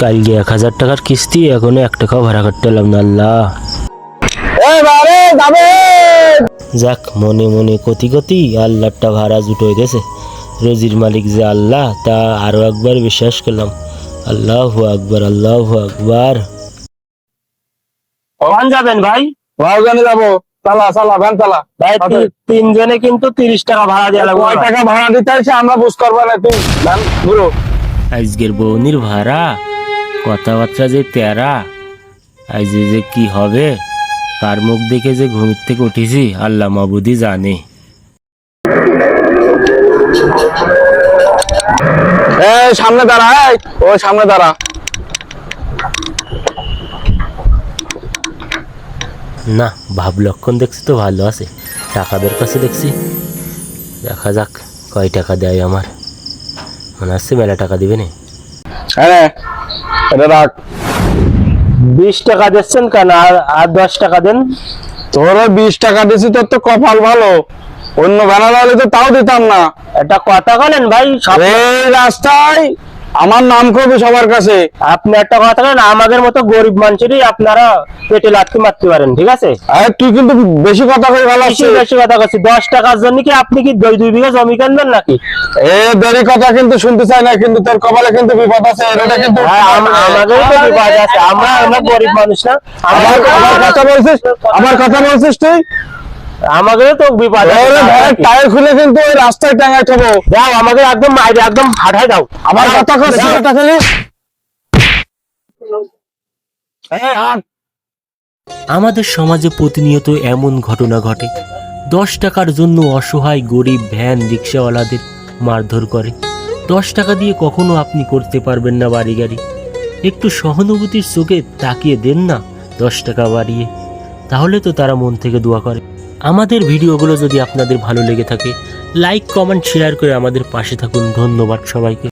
কালকে এক হাজার টাকার কিস্তি এখনও এক টাকাও ভাড়া করতে পারলাম না আল্লাহ। যাক মনে মনে কতি কতি আল্লাহটা ভাড়া জুটো গেছে। রোজির মালিক যে আল্লাহ তা আরও একবার বিশ্বাস করলাম। আল্লাহ আকবার আল্লাহ আকবার। কখন যাবেন ভাই? ওখানে যাব। চালা চালা ভ্যান চালা। ভাই। তিনজনে কিন্তু তিরিশ টাকা ভাড়া দেওয়া লাগবে। কয় টাকা ভাড়া দিতে আমরা বুঝ করব না তুই। ভ্যান ঘুরো আজকের বৌনির ভাড়া কথাবার্তা যে তেরা আজ যে কি হবে কার মুখ দেখে যে ঘুমির থেকে উঠেছি আল্লাহ মাবুদি জানে। সামনে দাঁড়া ও সামনে দাঁড়া। না ভাব লক্ষণ দেখছি তো ভালো আছে। টাকাদের কাছে দেখছি। দেখা যাক কয় টাকা দেয় আমার। মনে হচ্ছে মেলা টাকা দিবে না। হ্যাঁ এটা রাখ। বিশ টাকা দিচ্ছেন কেন? আর আর দশ টাকা দেন। তোর বিশ টাকা দিছি তোর তো কপাল ভালো। অন্য হলে তো তাও দিতাম না। একটা কথা বলেন ভাই? সব এই রাস্তায় আমার নাম করবে সবার কাছে। আপনি একটা কথা বলেন আমাদের মতো গরিব মানুষেরই আপনারা পেটে লাথি মারতে পারেন ঠিক আছে? আরে তুই কিন্তু বেশি কথা কই ভালো বেশি বেশি কথা করছি দশ টাকার জন্য কি আপনি কি দুই দুই বিঘা জমি কিনবেন নাকি? এ দেরি কথা কিন্তু শুনতে চাই না কিন্তু তোর কপালে কিন্তু বিপদ আছে এটা কিন্তু হ্যাঁ, তো বিপদ আছে। আমরা আমরা গরিব মানুষ না। আমার আমার কথা বলছিস? আমার কথা বলছিস তুই? আমাদেরও তো বিপদ টায়ার খুলে কিন্তু ওই রাস্তায় টাঙাই থবো দাও আমাদের একদম মাইরে একদম হাঁটাই দাও আমার কথা এটা খালি। আমাদের সমাজে প্রতিনিয়ত এমন ঘটনা ঘটে। দশ টাকার জন্য অসহায় গরিব ভ্যান রিক্সাওয়ালাদের মারধর করে। দশ টাকা দিয়ে কখনো আপনি করতে পারবেন না বাড়ি গাড়ি। একটু সহানুভূতির চোখে তাকিয়ে দেন না দশ টাকা বাড়িয়ে। তাহলে তো তারা মন থেকে দোয়া করে। আমাদের ভিডিওগুলো যদি আপনাদের ভালো লেগে থাকে লাইক কমেন্ট শেয়ার করে আমাদের পাশে থাকুন। ধন্যবাদ সবাইকে।